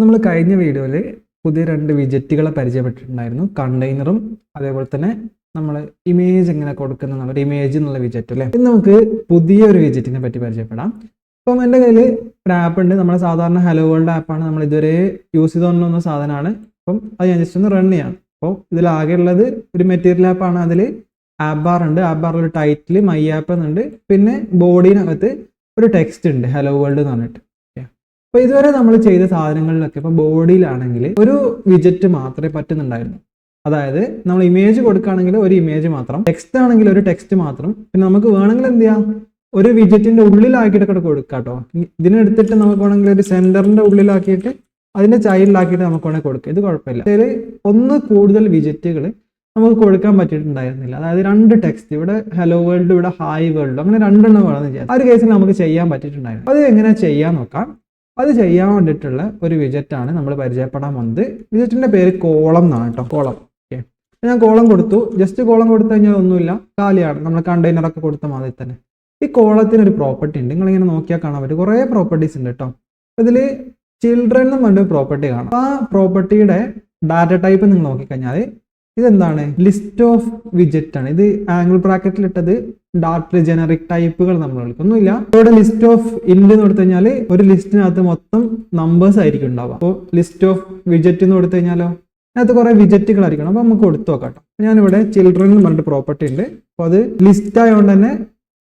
നമ്മൾ കഴിഞ്ഞ വീഡിയോയിൽ പുതിയ രണ്ട് വിജറ്റുകളെ പരിചയപ്പെട്ടിട്ടുണ്ടായിരുന്നു. കണ്ടെയ്നറും അതേപോലെ തന്നെ നമ്മൾ ഇമേജ് എങ്ങനെ കൊടുക്കുന്ന എന്നുള്ള ഇമേജ് എന്നുള്ള വിജറ്റ് അല്ലേ? ഇന്ന് നമുക്ക് പുതിയൊരു വിജറ്റിനെ പറ്റി പരിചയപ്പെടാം. ഇപ്പം എന്റെ കയ്യിൽ ഒരു ആപ്പ് ഉണ്ട്. നമ്മൾ സാധാരണ ഹലോ വേൾഡ് ആപ്പാണ് നമ്മൾ ഇതുവരെ യൂസ് ചെയ്തുകൊണ്ടിരുന്ന സാധനമാണ്. അപ്പം അത് ഞാൻ ജസ്റ്റ് ഒന്ന് റൺ ചെയ്യാം അപ്പോൾ ഇതിലാകെ ഉള്ളത് ഒരു മെറ്റീരിയൽ ആപ്പാണ് അതിൽ ആപ്പ് ബാർ ഉണ്ട്. ആപ്പ് ബാറിൽ ഒരു ടൈറ്റിൽ മൈ ആപ്പ് എന്നുണ്ട്. പിന്നെ ബോഡിനകത്ത് ഒരു ടെക്സ്റ്റ് ഉണ്ട്. ഹലോ വേൾഡ് എന്ന് പറഞ്ഞിട്ട്. അപ്പൊ ഇതുവരെ നമ്മൾ ചെയ്ത സാധനങ്ങളിലൊക്കെ ഇപ്പൊ ബോഡിയിലാണെങ്കിൽ ഒരു വിജറ്റ് മാത്രമേ പറ്റുന്നുണ്ടായിരുന്നു. അതായത് നമ്മൾ ഇമേജ് കൊടുക്കുകയാണെങ്കിൽ ഒരു ഇമേജ് മാത്രം ടെക്സ്റ്റ് ആണെങ്കിൽ ഒരു ടെക്സ്റ്റ് മാത്രം. പിന്നെ നമുക്ക് വേണമെങ്കിൽ എന്ത് ചെയ്യാം? ഒരു വിജറ്റിന്റെ ഉള്ളിലാക്കിയിട്ട് കൂടെ കൊടുക്കാം കേട്ടോ. ഇതിനെടുത്തിട്ട് നമുക്ക് വേണമെങ്കിൽ ഒരു സെന്ററിന്റെ ഉള്ളിലാക്കിയിട്ട് അതിന്റെ ചൈൽഡിലാക്കിയിട്ട് നമുക്ക് വേണമെങ്കിൽ കൊടുക്കുക ഇത് കുഴപ്പമില്ല. ഇതിൽ ഒന്ന് കൂടുതൽ വിജറ്റുകൾ നമുക്ക് കൊടുക്കാൻ പറ്റിയിട്ടുണ്ടായിരുന്നില്ല. അതായത് രണ്ട് ടെക്സ്റ്റ് ഇവിടെ ഹലോ വേൾഡ് ഇവിടെ ഹായ് വേൾഡ് അങ്ങനെ രണ്ടെണ്ണം വേണമെന്ന് വിചാരിച്ചു. ആ ഒരു കേസിൽ നമുക്ക് ചെയ്യാൻ പറ്റിയിട്ടുണ്ടായിരുന്നു. അത് എങ്ങനെ ചെയ്യാൻ നോക്കാം. അത് ചെയ്യാൻ വേണ്ടിയിട്ടുള്ള ഒരു വിജറ്റാണ് നമ്മൾ പരിചയപ്പെടാൻ വന്നത്. വിജറ്റിന്റെ പേര് കോളം എന്നാണ് കേട്ടോ. കോളം. ഓക്കെ. ഞാൻ കോളം കൊടുത്തു. ജസ്റ്റ് കോളം കൊടുത്തു കഴിഞ്ഞാൽ ഒന്നുമില്ല. കാലിയാണ്. നമ്മൾ കണ്ടെയ്നർ ഒക്കെ കൊടുത്ത മാതിരി തന്നെ. ഈ കോളത്തിന് ഒരു പ്രോപ്പർട്ടി ഉണ്ട്. നിങ്ങളിങ്ങനെ നോക്കിയാൽ കാണാൻ പറ്റും. കുറേ പ്രോപ്പർട്ടീസ് ഉണ്ട് കേട്ടോ. ഇതിൽ ചിൽഡ്രൻ എന്ന് പറഞ്ഞൊരു പ്രോപ്പർട്ടി കാണാം. ആ പ്രോപ്പർട്ടിയുടെ ഡാറ്റ ടൈപ്പ് നിങ്ങൾ നോക്കിക്കഴിഞ്ഞാൽ ഇതെന്താണ്? ലിസ്റ്റ് ഓഫ് വിജറ്റ് ആണ്. ഇത് ആംഗിൾ ബ്രാക്കറ്റിൽ ഇട്ടത് ഡാർട്ട് ജനറിക് ടൈപ്പുകൾ നമ്മൾ ഒന്നുമില്ല. ഇവിടെ ലിസ്റ്റ് ഓഫ് ഇൻഡ് എന്ന് കൊടുത്തു ഒരു ലിസ്റ്റിനകത്ത് മൊത്തം നമ്പേഴ്സ് ആയിരിക്കും ഉണ്ടാവുക. അപ്പോൾ ലിസ്റ്റ് ഓഫ് വിജറ്റ് എന്ന് കൊടുത്തു കഴിഞ്ഞാലോ? അതിനകത്ത് കുറെ വിജറ്റുകൾ ആയിരിക്കണം. അപ്പോൾ നമുക്ക് കൊടുത്തു നോക്കാം ഞാനിവിടെ ചിൽഡ്രൻ എന്ന് പറഞ്ഞിട്ട് പ്രോപ്പർട്ടി ഉണ്ട്. അപ്പോൾ അത് ലിസ്റ്റ് ആയതുകൊണ്ട് തന്നെ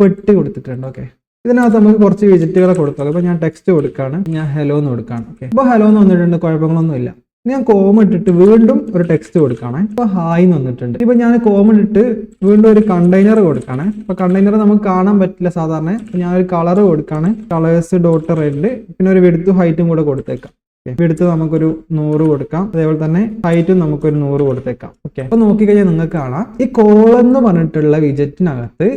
പെട്ടി കൊടുത്തിട്ടുണ്ട്. ഓക്കെ ഇതിനകത്ത് നമുക്ക് കുറച്ച് വിജറ്റുകളെ കൊടുത്തോളൂ അപ്പോൾ ഞാൻ ടെക്സ്റ്റ് കൊടുക്കുകയാണ്. ഞാൻ ഹലോ എന്ന് കൊടുക്കുകയാണ്. ഓക്കെ അപ്പോൾ ഹലോ എന്ന് വന്നിട്ടുണ്ട്. കുഴപ്പങ്ങളൊന്നും ഇല്ല ഞാൻ കോമ ഇട്ടിട്ട് വീണ്ടും ഒരു ടെക്സ്റ്റ് കൊടുക്കുകയാണ് ഇപ്പൊ ഹായ് എന്ന് വന്നിട്ടുണ്ട്. ഇപ്പൊ ഞാൻ കോമ ഇട്ട് വീണ്ടും ഒരു കണ്ടെയ്നർ കൊടുക്കുകയാണ് ഇപ്പൊ കണ്ടെയ്നർ നമുക്ക് കാണാൻ പറ്റില്ല സാധാരണ. ഞാൻ ഒരു കളർ കൊടുക്കുകയാണ് കളേഴ്സ് ഡോട്ട് റെഡ് പിന്നെ ഒരു വെടുത്ത് ഹൈറ്റും കൂടെ കൊടുത്തേക്കാം. എടുത്ത് നമുക്കൊരു നൂറ് കൊടുക്കാം. അതേപോലെ തന്നെ ഹൈറ്റും നമുക്കൊരു നൂറ് കൊടുത്തേക്കാം. ഓക്കെ അപ്പൊ നോക്കിക്കഴിഞ്ഞാൽ നിങ്ങൾക്ക് കാണാം. ഈ കോൾ എന്ന് പറഞ്ഞിട്ടുള്ള വിജറ്റിനകത്ത്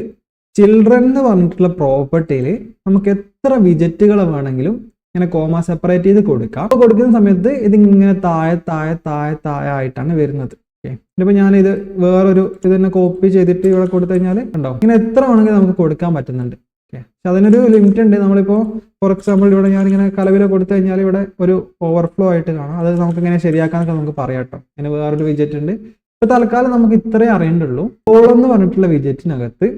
ചിൽഡ്രൻ എന്ന് പറഞ്ഞിട്ടുള്ള പ്രോപ്പർട്ടിയിൽ നമുക്ക് എത്ര വിജറ്റുകൾ വേണമെങ്കിലും ഇങ്ങനെ കോമ സെപ്പറേറ്റ് ചെയ്ത് കൊടുക്കാം. അപ്പോൾ കൊടുക്കുന്ന സമയത്ത് ഇത് ഇങ്ങനെ താഴെ താഴെ താഴെ താഴെ ആയിട്ടാണ് വരുന്നത്. ഓക്കെ ഞാൻ ഇത് വേറൊരു ഇത് തന്നെ കോപ്പി ചെയ്തിട്ട് ഇവിടെ കൊടുത്തു കഴിഞ്ഞാൽ ഉണ്ടാവും ഇങ്ങനെ എത്ര വേണമെങ്കിൽ നമുക്ക് കൊടുക്കാൻ പറ്റുന്നുണ്ട്. പക്ഷെ അതിനൊരു ലിമിറ്റ് ഉണ്ട്. നമ്മളിപ്പോ ഫോർ എക്സാമ്പിൾ ഇവിടെ ഇങ്ങനെ കലവില കൊടുത്തു കഴിഞ്ഞാൽ ഇവിടെ ഒരു ഓവർഫ്ലോ ആയിട്ട് കാണാം. അത് നമുക്ക് ഇങ്ങനെ ശരിയാക്കാനൊക്കെ നമുക്ക് പറയാം കേട്ടോ. ഇങ്ങനെ വേറൊരു വിജറ്റ് ഉണ്ട്. ഇപ്പോൾ തൽക്കാലം നമുക്ക് ഇത്രേ അറിയണ്ടുള്ളൂ. ഓൾ എന്ന് പറഞ്ഞിട്ടുള്ള വിജറ്റിനകത്ത്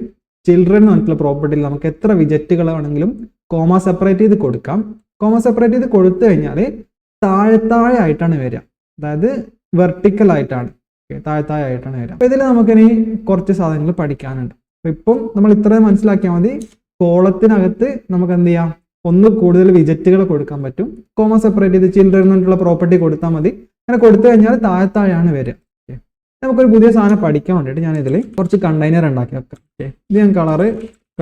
ചിൽഡ്രൻ എന്ന് പറഞ്ഞിട്ടുള്ള പ്രോപ്പർട്ടിയിൽ നമുക്ക് എത്ര വിജറ്റുകൾ വേണമെങ്കിലും കോമ സെപ്പറേറ്റ് ചെയ്ത് കൊടുക്കാം. കോമ സെപ്പറേറ്റ് ചെയ്ത് കൊടുത്തു കഴിഞ്ഞാൽ താഴെ താഴെ ആയിട്ടാണ് വരിക. അതായത് വെർട്ടിക്കൽ ആയിട്ടാണ്. താഴെ താഴെ ആയിട്ടാണ് വരിക. അപ്പോൾ ഇതിൽ നമുക്കിനി കുറച്ച് സാധനങ്ങൾ പഠിക്കാനുണ്ട്. അപ്പൊ ഇപ്പം നമ്മൾ ഇത്രയും മനസ്സിലാക്കിയാൽ മതി. കോളത്തിനകത്ത് നമുക്ക് എന്ത് ചെയ്യാം? ഒന്ന് കൂടുതൽ വിജറ്റുകൾ കൊടുക്കാൻ പറ്റും. കോമ സെപ്പറേറ്റ് ചെയ്ത് ചിൽഡ്രൻ എന്നുള്ള പ്രോപ്പർട്ടി കൊടുത്താൽ മതി. അങ്ങനെ കൊടുത്തു കഴിഞ്ഞാൽ താഴെ താഴെയാണ് വരിക. നമുക്കൊരു പുതിയ സാധനം പഠിക്കാൻ വേണ്ടിയിട്ട് ഞാൻ ഇതിൽ കുറച്ച് കണ്ടെയ്നർ ഉണ്ടാക്കി വെക്കാം. ഓക്കെ ഇത് ഞാൻ കളറ്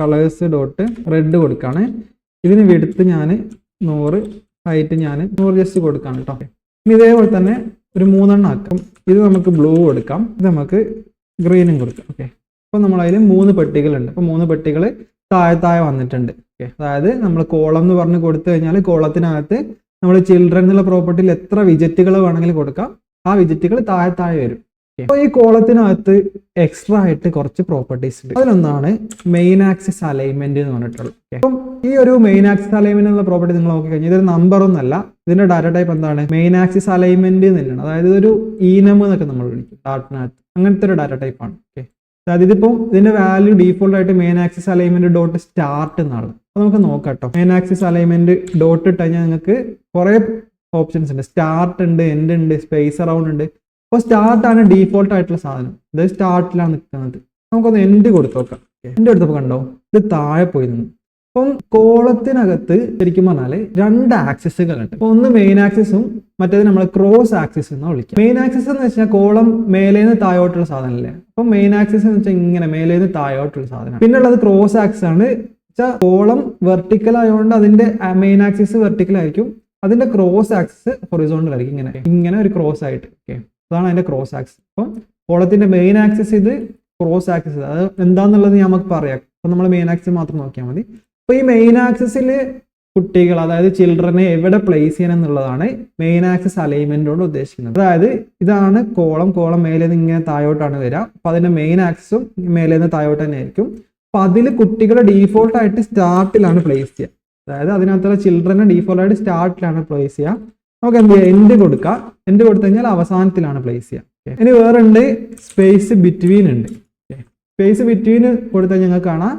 കളേഴ്സ് ഡോട്ട് റെഡ് കൊടുക്കുകയാണ് ഇതിന് വെടുത്ത് ഞാൻ നൂറ് ഹൈറ്റ് ഞാൻ നൂറ് ജസ്റ്റ് കൊടുക്കാം കേട്ടോ ഇതേപോലെ തന്നെ ഒരു മൂന്നെണ്ണം ആക്കാം. ഇത് നമുക്ക് ബ്ലൂ കൊടുക്കാം. ഇത് നമുക്ക് ഗ്രീനും കൊടുക്കാം. ഓക്കെ അപ്പോൾ അതിൽ മൂന്ന് പെട്ടികളുണ്ട്. അപ്പോൾ മൂന്ന് പെട്ടികൾ താഴെ താഴെ വന്നിട്ടുണ്ട്. ഓക്കെ അതായത് നമ്മൾ കോളം എന്ന് പറഞ്ഞ് കൊടുത്തു കഴിഞ്ഞാൽ കോളത്തിനകത്ത് നമ്മൾ ചിൽഡ്രൻ എന്നുള്ള പ്രോപ്പർട്ടിയിൽ എത്ര വിജറ്റുകൾ വേണമെങ്കിലും കൊടുക്കാം. ആ വിജറ്റുകൾ താഴെ വരും. അപ്പോൾ ഈ കോളത്തിനകത്ത് എക്സ്ട്രാ ആയിട്ട് കുറച്ച് പ്രോപ്പർട്ടീസ് ഉണ്ട്. അതിലൊന്നാണ് മെയിൻ ആക്സിസ് അലൈൻമെന്റ് എന്ന് പറഞ്ഞിട്ടുള്ളത്. അപ്പം ഈ ഒരു മെയിൻ ആക്സിസ് അലൈൻമെന്റ് എന്നുള്ള പ്രോപ്പർട്ടി നിങ്ങൾ നോക്കി കഴിഞ്ഞാൽ ഇതൊരു നമ്പർ ഒന്നല്ല ഇതിന്റെ ഡാറ്റ ടൈപ്പ് എന്താണ്? മെയിൻ ആക്സിസ് അലൈൻമെന്റ് തന്നെയാണ്. അതായത് ഇതൊരു ഈനം എന്നൊക്കെ നമ്മൾ വിളിക്കും. ഡാറ്റിനകത്ത് അങ്ങനത്തെ ഒരു ഡാറ്റ ടൈപ്പ് ആണ്. ഓക്കെ അതായത് ഇതിപ്പോ ഇതിന്റെ വാല്യൂ ഡീഫോൾട്ട് ആയിട്ട് main axis alignment dot start എന്നാണ്. അപ്പൊ നമുക്ക് നോക്കാം കേട്ടോ മെയിൻ ആക്സിസ് അലൈൻമെന്റ് ഡോട്ട് ഇട്ട് കഴിഞ്ഞാൽ നിങ്ങൾക്ക് കുറെ ഓപ്ഷൻസ് ഉണ്ട്. സ്റ്റാർട്ട് ഉണ്ട് എൻഡ് ഉണ്ട് സ്പേസ് അറൗണ്ട് ഉണ്ട്. അപ്പോൾ സ്റ്റാർട്ട് ആണ് ഡീഫോൾട്ട് ആയിട്ടുള്ള സാധനം. ഇത് സ്റ്റാർട്ടിലാണ് നിൽക്കുന്നത്. നമുക്കൊന്ന് എൻഡ് കൊടുത്തു നോക്കാം. എൻഡ് എടുത്തപ്പോൾ കണ്ടോ? ഇത് താഴെ പോയി നിന്നു. അപ്പം കോളത്തിനകത്ത് ശരിക്കും പറഞ്ഞാൽ രണ്ട് ആക്സിസുകൾ ഉണ്ട്. അപ്പൊ ഒന്ന് മെയിൻ ആക്സിസും മറ്റേത് നമ്മൾ ക്രോസ് ആക്സിസ് എന്ന് വിളിക്കും മെയിൻ ആക്സിസ് എന്ന് വെച്ചാൽ കോളം മേലേന്ന് താഴോട്ടുള്ള സാധനമല്ലേ അപ്പം മെയിൻ ആക്സിസ് എന്ന് വെച്ചാൽ ഇങ്ങനെ മേലേന്ന് താഴോട്ടുള്ള സാധനം പിന്നെ ഉള്ളത് ക്രോസ് ആക്സിസ് ആണ്. വെച്ചാൽ കോളം വെർട്ടിക്കൽ ആയതുകൊണ്ട് അതിന്റെ മെയിൻ ആക്സിസ് വെർട്ടിക്കൽ ആയിരിക്കും. അതിന്റെ ക്രോസ് ആക്സിസ് ഹൊറിസോണ്ടൽ ആയിരിക്കും ഇങ്ങനെ. ഇങ്ങനെ ഒരു ക്രോസ് ആയിട്ട്. ഓക്കെ അതാണ് അതിന്റെ ക്രോസ് ആക്സിസ് അപ്പം കോളത്തിന്റെ മെയിൻ ആക്സിസ് ഇത് ക്രോസ് ആക്സിസ് അത് എന്താന്നുള്ളത് നമുക്ക് പറയാം. അപ്പൊ നമ്മൾ മെയിൻ ആക്സിസ് മാത്രം നോക്കിയാൽ മതി. അപ്പൊ ഈ മെയിൻ ആക്സിസിൽ കുട്ടികൾ അതായത് ചിൽഡ്രനെ എവിടെ പ്ലേസ് ചെയ്യണം എന്നുള്ളതാണ് മെയിൻ ആക്സിസ് അലൈൻമെന്റ് കൊണ്ട് ഉദ്ദേശിക്കുന്നത്. അതായത് ഇതാണ് കോളം കോളം മേലെ നിന്ന് ഇങ്ങനെ താഴോട്ടാണ് വരിക. അപ്പൊ അതിന്റെ മെയിൻ ആക്സിസും മേലെ നിന്ന് താഴോട്ട് തന്നെ ആയിരിക്കും. അപ്പൊ അതിൽ കുട്ടികളെ ഡീഫോൾട്ടായിട്ട് സ്റ്റാർട്ടിലാണ് പ്ലേസ് ചെയ്യുക. അതായത് അതിനകത്തുള്ള ചിൽഡ്രനെ ഡീഫോൾട്ടായിട്ട് സ്റ്റാർട്ടിലാണ് പ്ലേസ് ചെയ്യുക. നമുക്ക് എന്ത് ചെയ്യാം? എൻഡ് കൊടുക്കാം. എൻഡ് കൊടുത്തു കഴിഞ്ഞാൽ അവസാനത്തിലാണ് പ്ലേസ് ചെയ്യുക. ഇനി വേറെ ഉണ്ട്. സ്പേസ് ബിറ്റ്വീൻ ഉണ്ട്. സ്പേസ് ബിറ്റ്വീൻ കൊടുത്താൽ ഞങ്ങൾക്ക് കാണാം.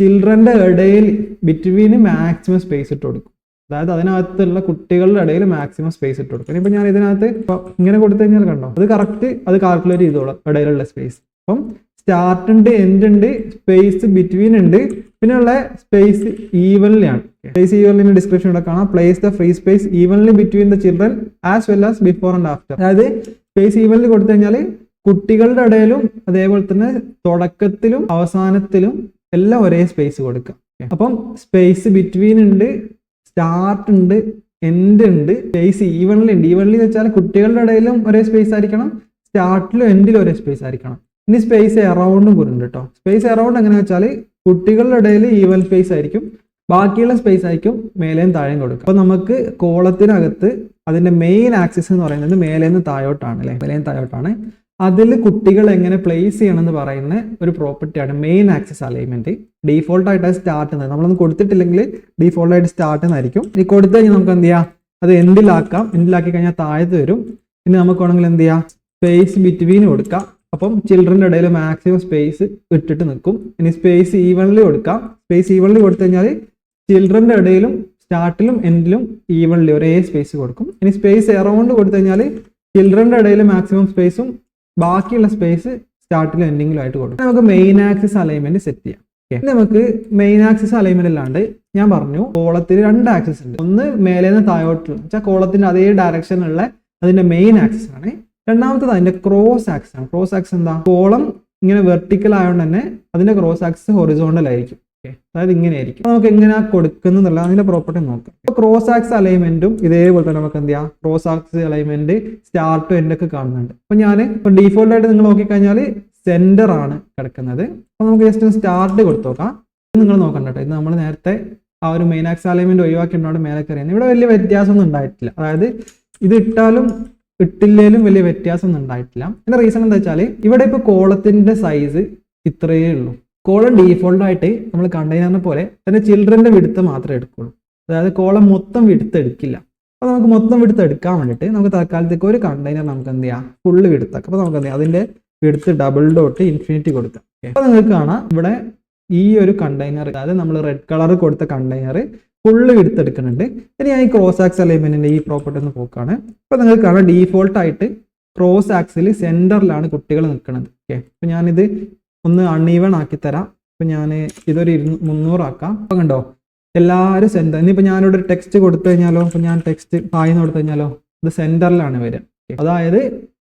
ചിൽഡ്രന്റെ ഇടയിൽ ബിറ്റ്വീന് മാക്സിമം സ്പേസ് ഇട്ട് കൊടുക്കും. അതായത് അതിനകത്തുള്ള കുട്ടികളുടെ ഇടയിൽ മാക്സിമം സ്പേസ് ഇട്ട് കൊടുക്കും. ഇനിയിപ്പോൾ ഞാൻ ഇതിനകത്ത് ഇപ്പോൾ ഇങ്ങനെ കൊടുത്തു കഴിഞ്ഞാൽ കണ്ടോ? അത് കറക്റ്റ് അത് കാൽക്കുലേറ്റ് ചെയ്തോളാം ഇടയിലുള്ള സ്പേസ് അപ്പം സ്റ്റാർട്ട് ഉണ്ട് എൻഡ് ഉണ്ട് സ്പേസ് ബിറ്റ്വീൻ ഉണ്ട്. പിന്നെ സ്പേസ് സ്പേസ് ഈവൻലിയാണ് സ്പേസ് ഈവൻലിന്റെ ഡിസ്ക്രിപ്ഷൻ ഇവിടെ കാണാം. Place the free space evenly between the children as well as before and after അതായത് സ്പേസ് ഈവൻലി കൊടുത്തു കഴിഞ്ഞാൽ കുട്ടികളുടെ ഇടയിലും അതേപോലെ തന്നെ തുടക്കത്തിലും അവസാനത്തിലും എല്ലാം ഒരേ സ്പേസ് കൊടുക്കാം അപ്പം സ്പേസ് ബിറ്റ്വീൻ ഉണ്ട് സ്റ്റാർട്ട് ഉണ്ട് എൻഡ് ഉണ്ട് സ്പേസ് ഈവൺലി ഉണ്ട്. ഈവൺലി എന്ന് വെച്ചാൽ കുട്ടികളുടെ ഇടയിലും ഒരേ സ്പേസ് ആയിരിക്കണം സ്റ്റാർട്ടിലും എൻഡിലും ഒരേ സ്പേസ് ആയിരിക്കണം. ഇനി സ്പേസ് എറൗണ്ടും കൂടെ ഉണ്ട് കേട്ടോ സ്പേസ് എറൗണ്ട് എങ്ങനെ വെച്ചാൽ കുട്ടികളുടെ ഇടയിൽ ഈവൽ സ്പേസ് ആയിരിക്കും. ബാക്കിയുള്ള സ്പേസ് ആയിരിക്കും മേലെയും താഴെയും കൊടുക്കും അപ്പൊ നമുക്ക് കോളത്തിനകത്ത് അതിന്റെ മെയിൻ ആക്സിസ് എന്ന് പറയുന്നത് മേലേന്ന് താഴോട്ടാണ് അല്ലെ? മേലേന്ന് താഴോട്ടാണ്. അതിൽ കുട്ടികൾ എങ്ങനെ പ്ലേസ് ചെയ്യണം എന്ന് പറയുന്ന ഒരു പ്രോപ്പർട്ടിയാണ് മെയിൻ ആക്സിസ് അലൈൻമെന്റ് ഡീഫോൾട്ട് ആയിട്ട് സ്റ്റാർട്ട് ചെയ്യുന്നത്. നമ്മളൊന്നും കൊടുത്തിട്ടില്ലെങ്കിൽ ഡീഫോൾട്ട് ആയിട്ട് സ്റ്റാർട്ട് ചെയ്യുന്നതായിരിക്കും. ഇനി കൊടുത്തു കഴിഞ്ഞാൽ നമുക്ക് എന്ത് ചെയ്യാം? അത് എൻഡിലാക്കാം എൻഡിലാക്കി കഴിഞ്ഞാൽ താഴത്ത് വരും. പിന്നെ നമുക്ക് വേണമെങ്കിൽ എന്ത് ചെയ്യാം? സ്പേസ് ബിറ്റ്വീൻ കൊടുക്കാം. അപ്പം ചിൽഡ്രന്റെ ഇടയിൽ മാക്സിമം സ്പേസ് ഇട്ടിട്ട് നിൽക്കും. ഇനി സ്പേസ് ഈവൺലി കൊടുക്കാം. സ്പേസ് ഈവൺലി കൊടുത്തു കഴിഞ്ഞാൽ ചിൽഡ്രന്റെ ഇടയിലും സ്റ്റാർട്ടിലും എൻഡിലും ഈവൺലി ഒരേ സ്പേസ് കൊടുക്കും. ഇനി സ്പേസ് എറൗണ്ട് കൊടുത്തു കഴിഞ്ഞാൽ ചിൽഡ്രന്റെ ഇടയിൽ മാക്സിമം സ്പേസും ബാക്കിയുള്ള സ്പേസ് സ്റ്റാർട്ടിലും എൻഡിങ്ങിലും ആയിട്ട് കൊടുക്കും. നമുക്ക് മെയിൻ ആക്സിസ് അലൈൻമെന്റ് സെറ്റ് ചെയ്യാം. നമുക്ക് മെയിൻ ആക്സിസ് അലൈൻമെന്റ് അല്ലാണ്ട് ഞാൻ പറഞ്ഞു കോളത്തിൽ രണ്ട് ആക്സിസ് ഉണ്ട്. ഒന്ന് മേലേന്ന് താഴോട്ടുള്ള വെച്ചാൽ കോളത്തിന്റെ അതേ ഡയറക്ഷനിലുള്ള അതിന്റെ മെയിൻ ആക്സിസ് ആണ്. രണ്ടാമത്തത് അതിന്റെ ക്രോസ് ആക്സ് ആണ്. ക്രോസ് ആക്സ് എന്താ? കോളം ഇങ്ങനെ വെർട്ടിക്കൽ ആയതുകൊണ്ട് തന്നെ അതിന്റെ ക്രോസ് ആക്സ് ഹൊറിസോണ്ടൽ ആയിരിക്കും. അതായത് ഇങ്ങനെ ആയിരിക്കും. നമുക്ക് എങ്ങനെയാ കൊടുക്കുന്നുള്ള അതിന്റെ പ്രോപ്പർട്ടി നോക്കാം. ഇപ്പൊ ക്രോസ് ആക്സ് അലൈൻമെന്റും ഇതേപോലെ തന്നെ നമുക്ക് എന്ത് ചെയ്യാം? ക്രോസ് ആക്സ് അലൈൻമെന്റ് സ്റ്റാർട്ടും എൻഡ് ഒക്കെ കാണുന്നുണ്ട്. അപ്പൊ ഞാൻ ഇപ്പൊ ഡീഫോൾട്ട് ആയിട്ട് നിങ്ങൾ നോക്കിക്കഴിഞ്ഞാൽ സെന്റർ ആണ് കിടക്കുന്നത്. അപ്പൊ നമുക്ക് ജസ്റ്റ് സ്റ്റാർട്ട് കൊടുത്തു നോക്കാം. നിങ്ങൾ നോക്കണ്ട ഇത് നമ്മൾ നേരത്തെ ആ ഒരു മെയിൻ ആക്സ് അലൈൻമെന്റ് ഒഴിവാക്കിയിട്ടുണ്ട്. മേലെ കയറിയാണ് ഇവിടെ വലിയ വ്യത്യാസമൊന്നും ഉണ്ടായിട്ടില്ല. അതായത് ഇത് ഇട്ടാലും ഇട്ടില്ലേലും വലിയ വ്യത്യാസമൊന്നും ഉണ്ടായിട്ടില്ല. അതിന്റെ റീസൺ എന്താ വെച്ചാൽ ഇവിടെ ഇപ്പൊ കോളത്തിന്റെ സൈസ് ഇത്രയേ ഉള്ളൂ. കോളം ഡീഫോൾട്ട് ആയിട്ട് നമ്മൾ കണ്ടെയ്നറിനെ പോലെ തന്നെ ചിൽഡ്രന്റെ വിടുത്ത് മാത്രമേ എടുക്കുള്ളൂ. അതായത് കോളം മൊത്തം വിടുത്ത് എടുക്കില്ല. അപ്പോൾ നമുക്ക് മൊത്തം വിടുത്ത് എടുക്കാൻ വേണ്ടിയിട്ട് നമുക്ക് തൽക്കാലത്തേക്ക് ഒരു കണ്ടെയ്നർ നമുക്ക് എന്ത് ചെയ്യാം? ഫുള്ള് വിടുത്താക്കാം അപ്പൊ നമുക്ക് എന്ത് ചെയ്യാം? അതിന്റെ വിടുത്ത് ഡബിൾ ഡോട്ട് ഇൻഫിനിറ്റി കൊടുക്കാം. അപ്പോൾ അപ്പൊ നിങ്ങൾക്ക് കാണാം ഇവിടെ ഈ ഒരു കണ്ടെയ്നർ അതായത് നമ്മൾ റെഡ് കളർ കൊടുത്ത കണ്ടെയ്നർ ഫുള്ള് എടുത്തെടുക്കുന്നുണ്ട്. ഇനി ഞാൻ ഈ ക്രോസ് ആക്സ് അലൈൻമെന്റിന്റെ ഈ പ്രോപ്പർട്ടി ഒന്ന് പോക്കാണ് അപ്പൊ നിങ്ങൾക്ക് കാണാം ഡീഫോൾട്ട് ആയിട്ട് ക്രോസ് ആക്സിൽ സെന്ററിലാണ് കുട്ടികൾ നിൽക്കുന്നത്. ഓക്കെ അപ്പൊ ഞാനിത് ഒന്ന് അൺഈവൺ ആക്കി തരാം. അപ്പൊ ഞാൻ ഇതൊരു ഇരുന്നൂ മുന്നൂറാക്കാം അപ്പൊ കണ്ടോ? എല്ലാവരും സെന്റർ ഇനിയിപ്പോ ഞാനിവിടെ ടെക്സ്റ്റ് കൊടുത്തു കഴിഞ്ഞാലോ? അപ്പൊ ഞാൻ ടെക്സ്റ്റ് പായിന്ന് കൊടുത്തു കഴിഞ്ഞാലോ? ഇത് സെന്ററിലാണ് വരിക. അതായത്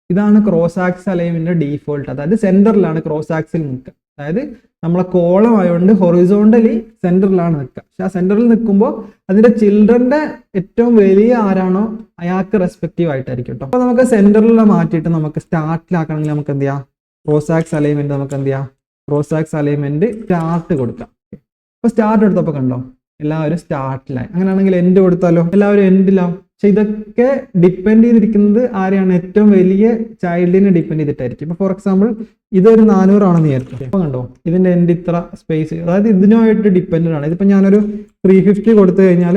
ഇതാണ് ക്രോസ് ആക്സ് അലൈൻമെന്റിന്റെ ഡീഫോൾട്ട് അതായത് സെന്ററിലാണ് ക്രോസ് ആക്സിൽ നിൽക്കുക. അതായത് നമ്മളെ കോളം ആയതുകൊണ്ട് ഹൊറിസോണ്ടലി സെന്ററിലാണ് നിൽക്കുക പക്ഷെ ആ സെന്ററിൽ നിൽക്കുമ്പോൾ അതിന്റെ ചിൽഡ്രന്റെ ഏറ്റവും വലിയ ആരാണോ അയാൾക്ക് റെസ്പെക്റ്റീവ് ആയിട്ടായിരിക്കും കേട്ടോ അപ്പൊ നമുക്ക് സെന്ററിൽ മാറ്റിയിട്ട് നമുക്ക് സ്റ്റാർട്ടിലാക്കണമെങ്കിൽ നമുക്ക് എന്ത് ചെയ്യാം? റോസാക്സ് അലൈൻമെന്റ് നമുക്ക് എന്ത് ചെയ്യാം? റോസാക്സ് അലൈൻമെന്റ് സ്റ്റാർട്ട് കൊടുക്കാം. അപ്പൊ സ്റ്റാർട്ട് എടുത്തപ്പോൾ കണ്ടോ? എല്ലാവരും സ്റ്റാർട്ടിലായി അങ്ങനെയാണെങ്കിൽ എൻഡ് കൊടുത്താലോ? എല്ലാവരും എൻഡിലാവും പക്ഷെ ഇതൊക്കെ ഡിപ്പെൻഡ് ചെയ്തിരിക്കുന്നത് ആരെയാണ്? ഏറ്റവും വലിയ ചൈൽഡിനെ ഡിപ്പെൻഡ് ചെയ്തിട്ടായിരിക്കും. ഇപ്പൊ ഫോർ എക്സാമ്പിൾ ഇതൊരു നാനൂറാണെന്ന് വിചാരിച്ചു? ഇപ്പൊ കണ്ടോ? ഇതിന്റെ എൻഡ് ഇത്ര സ്പേസ് അതായത് ഇതിനുമായിട്ട് ഡിപ്പെൻഡ് ആണ്. ഇതിപ്പോ ഞാനൊരു ത്രീ ഫിഫ്റ്റി കൊടുത്തു കഴിഞ്ഞാൽ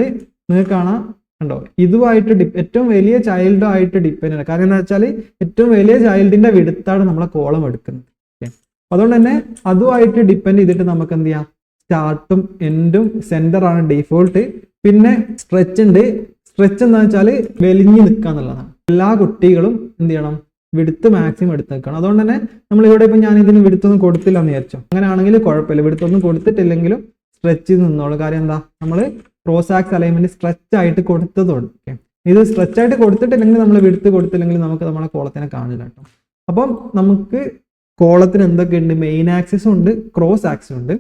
നിങ്ങൾക്ക് കാണാം. കണ്ടോ? ഇതുമായിട്ട് ഡി- ഏറ്റവും വലിയ ചൈൽഡുമായിട്ട് ഡിപ്പെൻഡ് ആണ്. കാരണം എന്താ വെച്ചാൽ ഏറ്റവും വലിയ ചൈൽഡിന്റെ വിടുത്താണ് നമ്മളെ കോളം എടുക്കുന്നത്. അതുകൊണ്ട് തന്നെ അതുമായിട്ട് ഡിപ്പെൻഡ് ചെയ്തിട്ട് നമുക്ക് എന്ത് ചെയ്യാം? സ്റ്റാർട്ടും എൻഡും സെന്റർ ആണ് ഡിഫോൾട്ട് പിന്നെ സ്ട്രെച്ച് ഉണ്ട്. സ്ട്രെച്ച് എന്താ വെച്ചാൽ വലിഞ്ഞു നിൽക്കുക എന്നുള്ളതാണ്. എല്ലാ കുട്ടികളും എന്ത് ചെയ്യണം? വിടുത്ത് മാക്സിമം എടുത്ത് നിൽക്കണം. അതുകൊണ്ട് തന്നെ നമ്മൾ ഇവിടെ ഇപ്പം ഞാൻ ഇതിന് വിടുത്തൊന്നും കൊടുത്തില്ല എന്ന് വിചാരിച്ചു അങ്ങനെയാണെങ്കിൽ കുഴപ്പമില്ല. വിടുത്തൊന്നും കൊടുത്തിട്ടില്ലെങ്കിലും സ്ട്രെച്ച് നിന്നോളൂ. കാര്യം എന്താ? നമ്മൾ പ്രോസാക്സ് അലൈൻമെന്റ് സ്ട്രെച്ച് ആയിട്ട് കൊടുത്തതുകൊണ്ട് Okay. ഇത് സ്ട്രെച്ച് ആയിട്ട് കൊടുത്തിട്ടില്ലെങ്കിൽ നമ്മൾ വിടുത്ത് കൊടുത്തില്ലെങ്കിൽ നമുക്ക് നമ്മളെ കോളത്തിനെ കാണില്ല കേട്ടോ. അപ്പം നമുക്ക് കോളത്തിന് എന്തൊക്കെയുണ്ട്? മെയിൻ ആക്സിസും ഉണ്ട് ക്രോസ് ആക്സിസും ഉണ്ട്.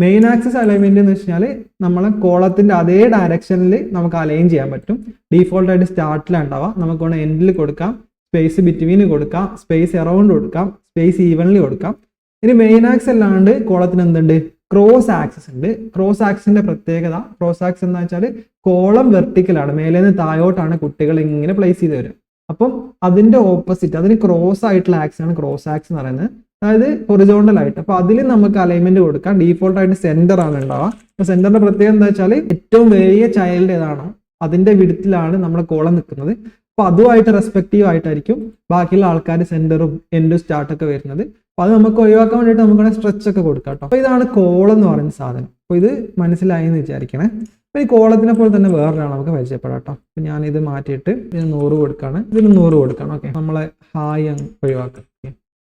മെയിൻ ആക്സിസ് അലൈൻമെന്റ് എന്ന് വെച്ചാൽ നമ്മളെ കോളത്തിന്റെ അതേ ഡയറക്ഷനിൽ നമുക്ക് അലൈൻ ചെയ്യാൻ പറ്റും. ഡീഫോൾട്ട് ആയിട്ട് സ്റ്റാർട്ടിലാണ് ഉണ്ടാവുക നമുക്ക് വേണം എൻഡിൽ കൊടുക്കാം. സ്പേസ് ബിറ്റ്വീന് കൊടുക്കാം. സ്പേസ് എറൗണ്ട് കൊടുക്കാം. സ്പേസ് ഈവൻലി കൊടുക്കാം. ഇനി മെയിൻ ആക്സ് അല്ലാണ്ട് കോളത്തിന് എന്തുണ്ട്? ക്രോസ് ആക്സസ് ഉണ്ട്. ക്രോസ് ആക്സിന്റെ പ്രത്യേകത ക്രോസ് ആക്സ് എന്ന് വെച്ചാൽ കോളം വെർട്ടിക്കലാണ് മേലെ നിന്ന് താഴോട്ടാണ് കുട്ടികൾ ഇങ്ങനെ പ്ലേസ് ചെയ്ത് വരിക. അപ്പം അതിന്റെ ഓപ്പോസിറ്റ് അതിന് ക്രോസ് ആയിട്ടുള്ള ആക്സ് ആണ് ക്രോസ് ആക്സ് എന്ന് പറയുന്നത്. അതായത് ഹൊറിസോണ്ടൽ ആയിട്ട്. അപ്പൊ അതിൽ നമുക്ക് അലൈൻമെന്റ് കൊടുക്കാം. ഡീഫോൾട്ട് ആയിട്ട് സെന്റർ ആണ് ഉണ്ടാവുക. അപ്പൊ സെന്ററിന്റെ പ്രത്യേകത എന്താ വെച്ചാൽ ഏറ്റവും വലിയ ചൈൽഡ് ഏതാണോ? അതിന്റെ വിടത്തിലാണ് നമ്മുടെ കോളം നിൽക്കുന്നത്. അപ്പൊ അതുമായിട്ട് റെസ്പെക്റ്റീവ് ആയിട്ടായിരിക്കും ബാക്കിയുള്ള ആൾക്കാർ സെന്ററും എൻഡും സ്റ്റാർട്ടൊക്കെ വരുന്നത്. അപ്പൊ അത് നമുക്ക് ഒഴിവാക്കാൻ വേണ്ടിയിട്ട് നമുക്ക് സ്ട്രെച്ച് ഒക്കെ കൊടുക്കാം കേട്ടോ. അപ്പൊ ഇതാണ് കോളം എന്ന് പറയുന്ന സാധനം. അപ്പൊ ഇത് മനസ്സിലായി എന്ന് വിചാരിക്കണേ. അപ്പൊ ഈ കോളത്തിനെ പോലെ തന്നെ വേറൊരാൾ നമുക്ക് പരിചയപ്പെടാം കേട്ടോ. അപ്പൊ ഞാൻ ഇത് മാറ്റിയിട്ട് ഇതിന് നൂറ് കൊടുക്കാണ്. ഇതിന് നൂറ് കൊടുക്കണം ഓക്കെ. നമ്മളെ ഹായ് അങ്ങ് ഒഴിവാക്കാം.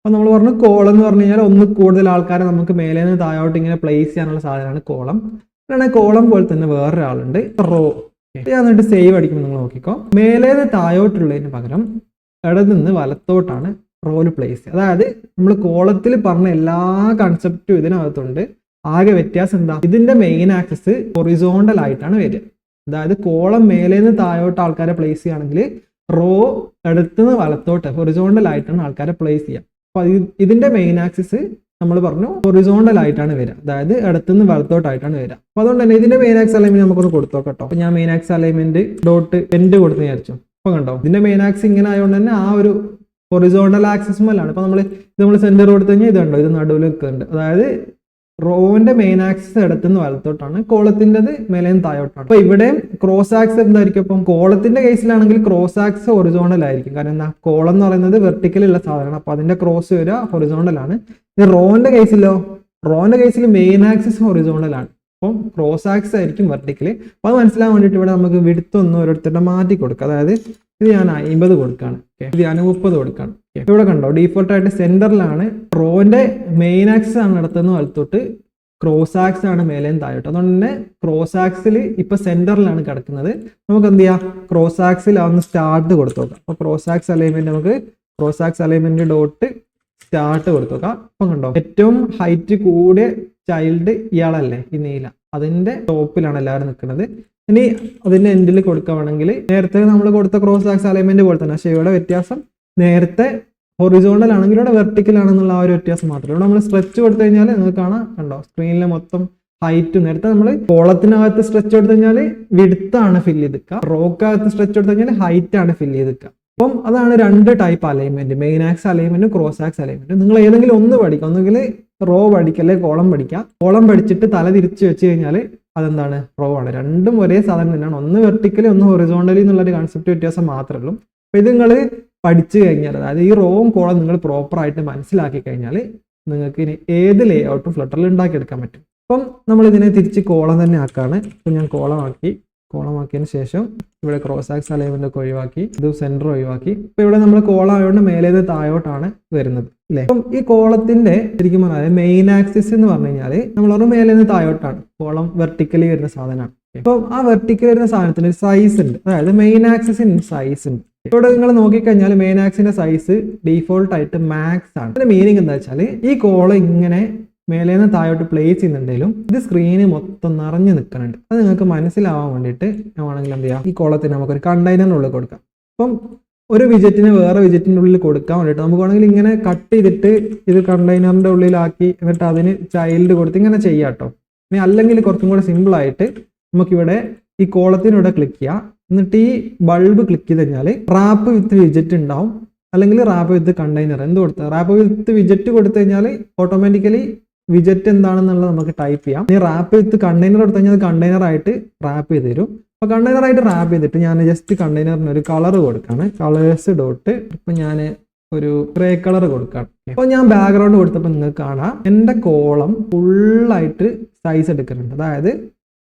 അപ്പൊ നമ്മൾ പറഞ്ഞു കോളം എന്ന് പറഞ്ഞു കഴിഞ്ഞാൽ ഒന്ന് കൂടുതൽ ആൾക്കാരെ നമുക്ക് മേലെ നിന്ന് താഴോട്ട് ഇങ്ങനെ പ്ലേസ് ചെയ്യാനുള്ള സാധനമാണ് കോളം. അങ്ങനെ കോളം പോലെ തന്നെ വേറൊരാളുണ്ട്. റോ. ഞാൻ എന്നിട്ട് സേവ് അടിക്കുമ്പോൾ നിങ്ങൾ നോക്കിക്കോ. മേലേന്ന് താഴോട്ടുള്ളതിന് പകരം ഇടതുനിന്ന് വലത്തോട്ടാണ് റോൽ പ്ലേസ് അതായത് നമ്മൾ കോളത്തിൽ പറഞ്ഞ എല്ലാ കൺസെപ്റ്റും ഇതിനകത്തുണ്ട്. ആകെ വ്യത്യാസം എന്താ? ഇതിന്റെ മെയിൻ ആക്സസ് ഒറിസോണ്ടൽ ആയിട്ടാണ് വരിക. അതായത് കോളം മേലെ നിന്ന് താഴോട്ട് ആൾക്കാരെ പ്ലേസ് ചെയ്യുകയാണെങ്കിൽ റോ എടുത്തുനിന്ന് വലത്തോട്ട് ഹൊറിസോണ്ടൽ ആയിട്ടാണ് ആൾക്കാരെ പ്ലേസ് ചെയ്യുക. അപ്പൊ ഇത് ഇതിന്റെ മെയിൻ ആക്സിസ് നമ്മൾ പറഞ്ഞു ഹൊറിസോണ്ടൽ ആയിട്ടാണ് വരിക. അതായത് ഇടത്തുനിന്ന് വലത്തോട്ടായിട്ടാണ് വരിക. അപ്പൊ അതുകൊണ്ട് തന്നെ ഇതിന്റെ മെയിൻ ആക്സ് അലൈൻമെന്റ് നമുക്കൊന്ന് കൊടുത്തോ കേട്ടോ. ഞാൻ main axis alignment dot end കൊടുത്ത് വിചാരിച്ചു. അപ്പൊ കണ്ടോ? ഇതിന്റെ മെയിൻ ആക്സ് ഇങ്ങനെ ആയതുകൊണ്ട് തന്നെ ആ ഒരു ഹൊറിസോണ്ടൽ ആക്സിസ് മുതലാണ് ഇപ്പൊ നമ്മൾ നമ്മൾ സെന്റർ കൊടുത്തു കഴിഞ്ഞാൽ ഇത് കണ്ടോ? ഇത് നടുവിൽ നിൽക്കുന്നുണ്ട്. അതായത് റോവിന്റെ മെയിൻ ആക്സിസ് ഇടത്തുനിന്ന് വലത്തോട്ടാണ് കോളത്തിന്റെത് മേലേന്ന് താഴോട്ടാണ്. അപ്പൊ ഇവിടെ ക്രോസ് ആക്സ് എന്തായിരിക്കും? അപ്പം കോളത്തിന്റെ കേസിലാണെങ്കിൽ ക്രോസ് ആക്സ് ഒറിജോണൽ ആയിരിക്കും. കാരണം എന്താ? കോളം എന്ന് പറയുന്നത് വെർട്ടിക്കൽ ഉള്ള സാധനമാണ്. അപ്പൊ അതിന്റെ ക്രോസ് വരിക ഹൊറിസോണ്ടൽ ആണ്. റോന്റെ കേസിലോ റോന്റെ കേസിൽ മെയിൻ ആക്സിസ് ഹൊറിസോണ്ടൽ ആണ്. അപ്പം ക്രോസ് ആക്സ് ആയിരിക്കും വെർട്ടിക്കൽ അപ്പൊ അത് മനസ്സിലാൻ വേണ്ടിയിട്ട് ഇവിടെ നമുക്ക് വിടുത്തൊന്ന് ഓരോരുത്തരുടെ മാറ്റി കൊടുക്കുക അതായത് ഇത് ഞാൻ അമ്പത് കൊടുക്കാണ് ഇത് ഞാൻ മുപ്പത് കൊടുക്കാണ്. ഇവിടെ കണ്ടോ ഡീഫോൾട്ട് ആയിട്ട് സെന്ററിലാണ് റോന്റെ മെയിൻ ആക്സ് ആണ് നടത്തുന്ന വലത്തോട്ട് ക്രോസ് ആക്സ് ആണ് മേലേയും താഴോട്ട്. അതുകൊണ്ട് തന്നെ ക്രോസ് ആക്സിൽ ഇപ്പൊ സെന്ററിലാണ് കിടക്കുന്നത്. നമുക്ക് എന്ത് ചെയ്യാം? ക്രോസ് ആക്സിൽ ഒന്ന് സ്റ്റാർട്ട് കൊടുത്തു നോക്കാം. അപ്പൊ ക്രോസ് ആക്സ് അലൈൻമെന്റ് നമുക്ക് cross axis alignment dot start കൊടുത്തു നോക്കാം. അപ്പൊ കണ്ടോ ഏറ്റവും ഹൈറ്റ് കൂടിയ ചൈൽഡ് ഇയാളല്ലേ ഈ നീല. അതിന്റെ ടോപ്പിലാണ് എല്ലാവരും നിൽക്കുന്നത്. ഇനി അതിന്റെ എൻഡിൽ കൊടുക്കുകയാണെങ്കിൽ നേരത്തെ നമ്മൾ കൊടുത്ത ക്രോസ് ആക്സ് അലൈൻമെന്റ് പോലെ തന്നെ പക്ഷേ ഇവിടെ വ്യത്യാസം നേരത്തെ ഹൊറിസോണ്ടൽ ആണെങ്കിൽ ഇവിടെ വെർട്ടിക്കൽ ആണെന്നുള്ള ആ ഒരു വ്യത്യാസം മാത്രമേ ഇവിടെ നമ്മൾ സ്ട്രെച്ച് കൊടുത്തു കഴിഞ്ഞാൽ നിങ്ങൾക്ക് കാണാം കണ്ടോ? സ്ക്രീനിലെ മൊത്തം ഹൈറ്റ് നേരത്തെ നമ്മൾ കോളത്തിനകത്ത് സ്ട്രെച്ച് കൊടുത്തു കഴിഞ്ഞാൽ വിടുത്താണ് ഫില്ല് ചെയ്തിക്കുക റോക്കകത്ത് സ്ട്രെച്ച് കൊടുത്തു കഴിഞ്ഞാൽ ഹൈറ്റ് ആണ് ഫില്ല് ചെയ്തിക്കുക അപ്പം അതാണ് രണ്ട് type alignment main axis alignment cross axis alignment നിങ്ങൾ ഏതെങ്കിലും ഒന്ന് പഠിക്കുക. ഒന്നുകിൽ റോ പഠിക്കുക അല്ലെങ്കിൽ കോളം പഠിക്കുക. കോളം പഠിച്ചിട്ട് തല തിരിച്ച് വെച്ച് കഴിഞ്ഞാൽ അതെന്താണ്? പ്രോ ആണ്. രണ്ടും ഒരേ സാധനം തന്നെയാണ്. ഒന്ന് വെർട്ടിക്കലി ഒന്ന് ഹൊറിസോണ്ടലി എന്നുള്ളൊരു കൺസെപ്റ്റ് വ്യത്യാസം മാത്രമേ ഉള്ളൂ. അപ്പോൾ ഇത് നിങ്ങൾ പഠിച്ചു കഴിഞ്ഞാൽ അതായത് ഈ റോവും കോളം നിങ്ങൾ പ്രോപ്പറായിട്ട് മനസ്സിലാക്കി കഴിഞ്ഞാൽ നിങ്ങൾക്ക് ഇനി ഏത് ലേ ഔട്ടും ഫ്ലട്ടറിൽ ഉണ്ടാക്കിയെടുക്കാൻ പറ്റും. അപ്പം നമ്മളിതിനെ തിരിച്ച് കോളം തന്നെ ആക്കാണ്. ഇപ്പം ഞാൻ കോളമാക്കി. കോളമാക്കിയതിന് ശേഷം ഇവിടെ ക്രോസ് ആക്സ് അലൈൻമെന്റ് ഒക്കെ ഒഴിവാക്കി ഇത് സെന്റർ ഒഴിവാക്കി. ഇപ്പൊ ഇവിടെ നമ്മൾ കോളം ആയതുകൊണ്ട് മേലേത് താഴോട്ടാണ് വരുന്നത് അല്ലേ അപ്പം ഈ കോളത്തിന്റെ ശരിക്കും പറഞ്ഞാൽ മെയിൻ ആക്സിസ് എന്ന് പറഞ്ഞു കഴിഞ്ഞാൽ നമ്മൾ മേലേന്ന് താഴോട്ടാണ് കോളം വെർട്ടിക്കലി വരുന്ന സാധനമാണ്. ഇപ്പം ആ വെർട്ടിക്കൽ വരുന്ന സാധനത്തിന് സൈസ് ഉണ്ട് അതായത് മെയിൻ ആക്സിസിന് സൈസ് ഉണ്ട്. ഇവിടെ നിങ്ങൾ നോക്കിക്കഴിഞ്ഞാൽ മെയിൻ ആക്സിന്റെ സൈസ് ഡീഫോൾട്ട് ആയിട്ട് മാക്സ് ആണ്. അതിന്റെ മീനിങ് എന്താ വെച്ചാൽ ഈ കോളം ഇങ്ങനെ മേലേന്ന് താഴോട്ട് പ്ലേ ചെയ്യുന്നുണ്ടെങ്കിലും ഇത് സ്ക്രീന് മൊത്തം നിറഞ്ഞു നിൽക്കുന്നുണ്ട് അത് നിങ്ങൾക്ക് മനസ്സിലാവാൻ വേണ്ടിയിട്ട് ഞാൻ വേണമെങ്കിൽ എന്ത് ചെയ്യാം? ഈ കോളത്തിന് നമുക്കൊരു കണ്ടെയ്നറിനുള്ളിൽ കൊടുക്കാം. അപ്പം ഒരു വിജറ്റിന് വേറെ വിജറ്റിന്റെ ഉള്ളിൽ കൊടുക്കാൻ വേണ്ടിയിട്ട് നമുക്ക് വേണമെങ്കിൽ ഇങ്ങനെ കട്ട് ചെയ്തിട്ട് ഇത് കണ്ടെയ്നറിന്റെ ഉള്ളിലാക്കി എന്നിട്ട് അതിന് ചൈൽഡ് കൊടുത്ത് ഇങ്ങനെ ചെയ്യാം കേട്ടോ ഇനി അല്ലെങ്കിൽ കുറച്ചും കൂടെ സിമ്പിളായിട്ട് നമുക്കിവിടെ ഈ കോളത്തിനൂടെ ക്ലിക്ക് ചെയ്യാം. എന്നിട്ട് ഈ ബൾബ് ക്ലിക്ക് ചെയ്ത് കഴിഞ്ഞാൽ റാപ്പ് വിത്ത് വിജറ്റ് ഉണ്ടാവും. അല്ലെങ്കിൽ റാപ്പ് വിത്ത് കണ്ടെയ്നർ എന്ത് കൊടുത്താൽ റാപ്പ് വിത്ത് വിജറ്റ് കൊടുത്തു കഴിഞ്ഞാൽ ഓട്ടോമാറ്റിക്കലി വിജറ്റ് എന്താണെന്നുള്ളത് നമുക്ക് ടൈപ്പ് ചെയ്യാം. ഇനി റാപ്പ് ചെയ്ത് കണ്ടെയ്നർ എടുത്തു കഴിഞ്ഞാൽ കണ്ടെയ്നർ ആയിട്ട് റാപ്പ് ചെയ്ത് തരും. അപ്പൊ കണ്ടെയ്നർ ആയിട്ട് റാപ്പ് ചെയ്തിട്ട് ഞാൻ ജസ്റ്റ് കണ്ടെയ്നറിന് ഒരു കളർ കൊടുക്കാണ്. കളേഴ്സ് ഡോട്ട് ഇപ്പൊ ഞാൻ ഒരു ഗ്രേ കളർ കൊടുക്കാണ് അപ്പൊ ഞാൻ ബാക്ക്ഗ്രൗണ്ട് കൊടുത്തപ്പോൾ നിങ്ങൾക്ക് കാണാം. എന്റെ കോളം ഫുള്ളായിട്ട് സൈസ് എടുക്കുന്നുണ്ട്. അതായത്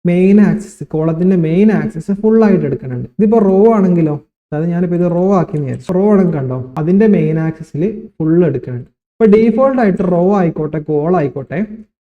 മെയിൻ ആക്സസ് കോളത്തിന്റെ മെയിൻ ആക്സസ് ഫുൾ ആയിട്ട് എടുക്കുന്നുണ്ട്. ഇതിപ്പോ റോ ആണെങ്കിലോ? അതായത് ഞാനിപ്പോ ഇത് റോ ആക്കി വിചാരിച്ചു. റോ ആണെങ്കിൽ കണ്ടോ? അതിന്റെ മെയിൻ ആക്സസിൽ ഫുൾ എടുക്കുന്നുണ്ട്. ഇപ്പൊ ഡീഫോൾട്ട് ആയിട്ട് റോ ആയിക്കോട്ടെ കോൾ ആയിക്കോട്ടെ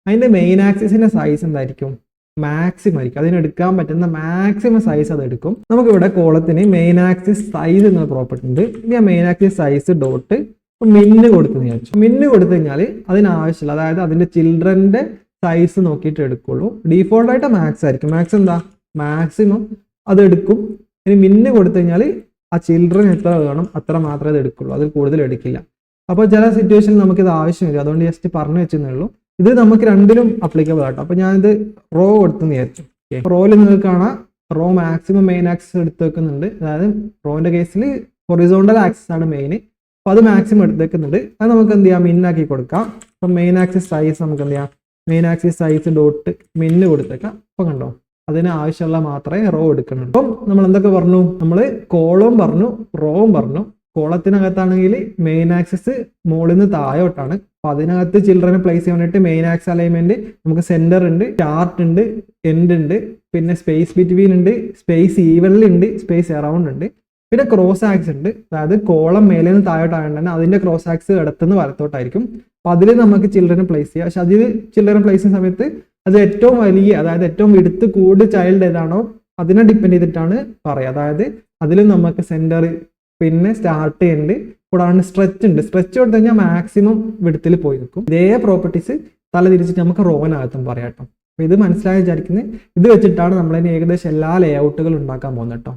അതിന്റെ മെയിൻ ആക്സിസിന്റെ സൈസ് എന്തായിരിക്കും? മാക്സിമം ആയിരിക്കും. അതിനെടുക്കാൻ പറ്റുന്ന മാക്സിമം സൈസ് അത് എടുക്കും. നമുക്ക് ഇവിടെ കോളത്തിന് മെയിൻ ആക്സിസ് സൈസ് എന്ന പ്രോപ്പർട്ടി ഉണ്ട്. ആ main axis size dot min കൊടുത്തു വിചാരിച്ചു. മിന്ന് കൊടുത്തു കഴിഞ്ഞാൽ അതിനാവശ്യമില്ല അതായത് അതിന്റെ ചിൽഡ്രന്റെ സൈസ് നോക്കിയിട്ട് എടുക്കുള്ളൂ. ഡീഫോൾട്ട് ആയിട്ട് മാക്സ് ആയിരിക്കും. മാക്സ് എന്താ? മാക്സിമം അത് എടുക്കും. ഇനി മിന്ന് കൊടുത്തു കഴിഞ്ഞാൽ ആ ചിൽഡ്രൻ എത്ര വേണം അത്ര മാത്രമേ അത് എടുക്കുള്ളൂ. അതിൽ കൂടുതൽ എടുക്കില്ല. അപ്പോൾ ചില സിറ്റുവേഷനിൽ ആവശ്യം വരും അതുകൊണ്ട് ജസ്റ്റ് പറഞ്ഞു വെച്ചെന്നേ ഉള്ളൂ ഇത് നമുക്ക് രണ്ടിലും അപ്ലിക്കബിൾ ആട്ടോ. അപ്പോൾ ഞാനിത് റോ കൊടുത്തെന്ന് വിചാരിച്ചു. റോയിൽ നിങ്ങൾക്ക് കാണാം. റോ മാക്സിമം മെയിൻ ആക്സസ് എടുത്ത് വെക്കുന്നുണ്ട്. അതായത് റോന്റെ കേസിൽ ഹൊറിസോണ്ടൽ ആക്സസ് ആണ് മെയിൻ അപ്പോൾ അത് മാക്സിമം എടുത്ത് വെക്കുന്നുണ്ട്. അത് നമുക്ക് എന്ത് ചെയ്യാം? മിന്നാക്കി കൊടുക്കാം. അപ്പം മെയിൻ ആക്സിസ് സൈസ് നമുക്ക് എന്ത് ചെയ്യാം? Main axis size dot min കൊടുത്തേക്കാം. അപ്പോൾ കണ്ടോ? അതിന് ആവശ്യമുള്ള മാത്രമേ റോ എടുക്കുന്നുള്ളൂ. അപ്പം നമ്മൾ എന്തൊക്കെ പറഞ്ഞു? നമ്മൾ കോളവും പറഞ്ഞു റോവും പറഞ്ഞു. കോളത്തിനകത്താണെങ്കിൽ മെയിൻ ആക്സസ് മുകളിൽ നിന്ന് താഴോട്ടാണ്. അപ്പൊ അതിനകത്ത് ചിൽഡ്രനെ പ്ലേസ് ചെയ്യാൻ വേണ്ടിയിട്ട് മെയിൻ ആക്സ് അലൈൻമെന്റ് നമുക്ക് സെന്റർ ഉണ്ട് ചാർട്ട് ഉണ്ട് എൻഡ് ഉണ്ട് പിന്നെ സ്പേസ് ബിറ്റ്വീൻ ഉണ്ട് സ്പേസ് ഈവനിൽ ഉണ്ട് സ്പേസ് അറൗണ്ട് ഉണ്ട്. പിന്നെ ക്രോസ് ആക്സ് ഉണ്ട്. അതായത് കോളം മേലെ നിന്ന് താഴോട്ടായത് തന്നെ അതിന്റെ ക്രോസ് ആക്സ് ഇടത്തുനിന്ന് വലത്തോട്ടായിരിക്കും. അപ്പൊ അതിൽ നമുക്ക് ചിൽഡ്രനെ പ്ലേസ് ചെയ്യാം. പക്ഷെ അതിൽ ചിൽഡ്രനെ പ്ലേസ് ചെയ്യുന്ന സമയത്ത് അത് ഏറ്റവും വലിയ അതായത് ഏറ്റവും എടുത്ത് കൂട് ചൈൽഡ് ഏതാണോ അതിനെ ഡിപ്പെൻഡ് ചെയ്തിട്ടാണ് പറയുക അതായത് അതിൽ നമുക്ക് സെന്റർ പിന്നെ സ്റ്റാർട്ട് ചെയ്യുന്നുണ്ട് കൂടാണ്ട് സ്ട്രെച്ച് ഉണ്ട്. സ്ട്രെച്ച് കൊടുത്തു കഴിഞ്ഞാൽ മാക്സിമം വിടത്തിൽ പോയി നിൽക്കും. ഇതേ പ്രോപ്പർട്ടീസ് തല തിരിച്ചിട്ട് നമുക്ക് റോവനകത്തും പറയാം കേട്ടോ. അപ്പൊ ഇത് മനസ്സിലായി വിചാരിക്കുന്നത് ഇത് വെച്ചിട്ടാണ് നമ്മൾ ഇനി ഏകദേശം എല്ലാ ലേഔട്ടുകളും ഉണ്ടാക്കാൻ പോകുന്നത് കേട്ടോ.